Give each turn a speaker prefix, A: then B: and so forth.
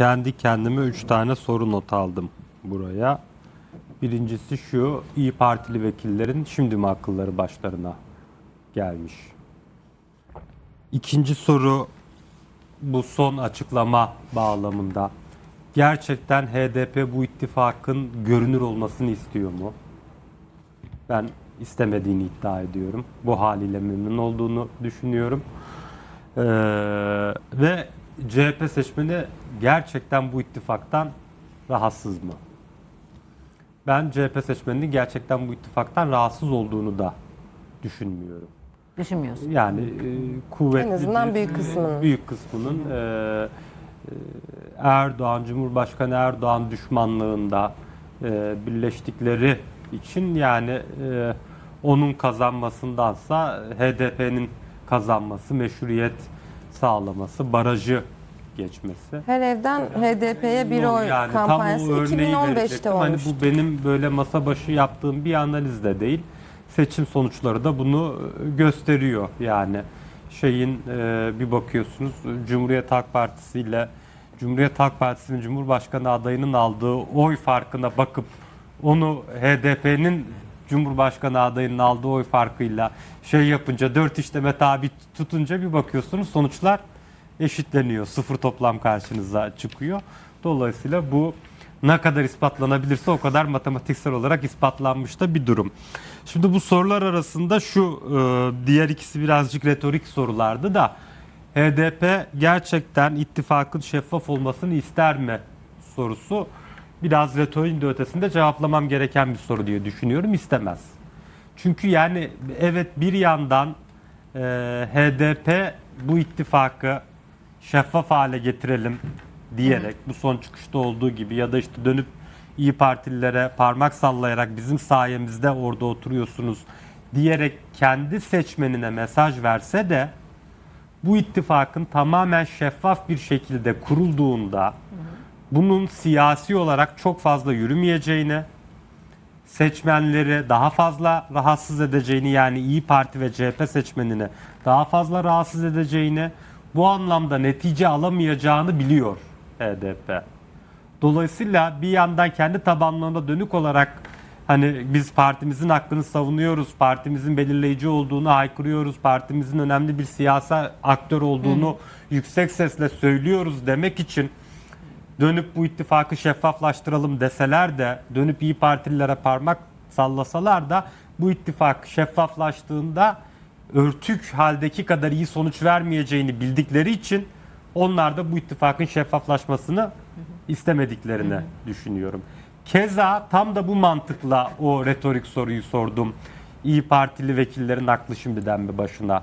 A: kendi kendime 3 tane soru not aldım buraya. Birincisi şu, İyi Partili vekillerin şimdi mi akılları başlarına gelmiş? İkinci soru bu son açıklama bağlamında. Gerçekten HDP bu ittifakın görünür olmasını istiyor mu? Ben istemediğini iddia ediyorum. Bu haliyle memnun olduğunu düşünüyorum. Ee, ve CHP seçmeni gerçekten bu ittifaktan rahatsız mı? Ben CHP seçmeninin gerçekten bu ittifaktan rahatsız olduğunu da düşünmüyorum.
B: Düşünmüyorsun.
A: Yani e, kuvvetli
C: En azından büyük kısmının.
A: büyük kısmının e, e, Erdoğan Cumhurbaşkanı Erdoğan düşmanlığında e, birleştikleri için yani e, onun kazanmasındansa HDP'nin kazanması, meşruiyet sağlaması, barajı geçmesi.
C: Her evden HDP'ye bir oy
A: Yani tam o
C: kampanyası
A: örneği
C: 2015'te
A: verecektim. Hani
C: olmuştu.
A: bu benim böyle masa başı yaptığım bir analiz de değil. Seçim sonuçları da bunu e, gösteriyor yani. Şeyin e, bir bakıyorsunuz Cumhuriyet Halk Partisi ile Cumhuriyet Halk Partisi'nin Cumhurbaşkanı adayının aldığı oy farkına bakıp onu HDP'nin Cumhurbaşkanı adayının aldığı oy farkıyla şey yapınca dört işleme tabi tutunca bir bakıyorsunuz sonuçlar eşitleniyor. Sıfır toplam karşınıza çıkıyor. Dolayısıyla bu ne kadar ispatlanabilirse o kadar matematiksel olarak ispatlanmış da bir durum. Şimdi bu sorular arasında şu e, diğer ikisi birazcık retorik sorulardı da HDP gerçekten ittifakın şeffaf olmasını ister mi sorusu biraz retoriğin de ötesinde cevaplamam gereken bir soru diye düşünüyorum. İstemez. Çünkü yani evet bir yandan e, HDP bu ittifakı şeffaf hale getirelim diyerek bu son çıkışta olduğu gibi ya da işte dönüp İyi Partililere parmak sallayarak bizim sayemizde orada oturuyorsunuz diyerek kendi seçmenine mesaj verse de bu ittifakın tamamen şeffaf bir şekilde kurulduğunda bunun siyasi olarak çok fazla yürümeyeceğini, seçmenleri daha fazla rahatsız edeceğini yani İyi Parti ve CHP seçmenini daha fazla rahatsız edeceğini, bu anlamda netice alamayacağını biliyor HDP. Dolayısıyla bir yandan kendi tabanlarına dönük olarak hani biz partimizin hakkını savunuyoruz, partimizin belirleyici olduğunu haykırıyoruz, partimizin önemli bir siyasi aktör olduğunu yüksek sesle söylüyoruz demek için dönüp bu ittifakı şeffaflaştıralım deseler de dönüp iyi Partililere parmak sallasalar da bu ittifak şeffaflaştığında örtük haldeki kadar iyi sonuç vermeyeceğini bildikleri için onlar da bu ittifakın şeffaflaşmasını istemediklerini düşünüyorum. Keza tam da bu mantıkla o retorik soruyu sordum. İyi Partili vekillerin aklı şimdiden bir başına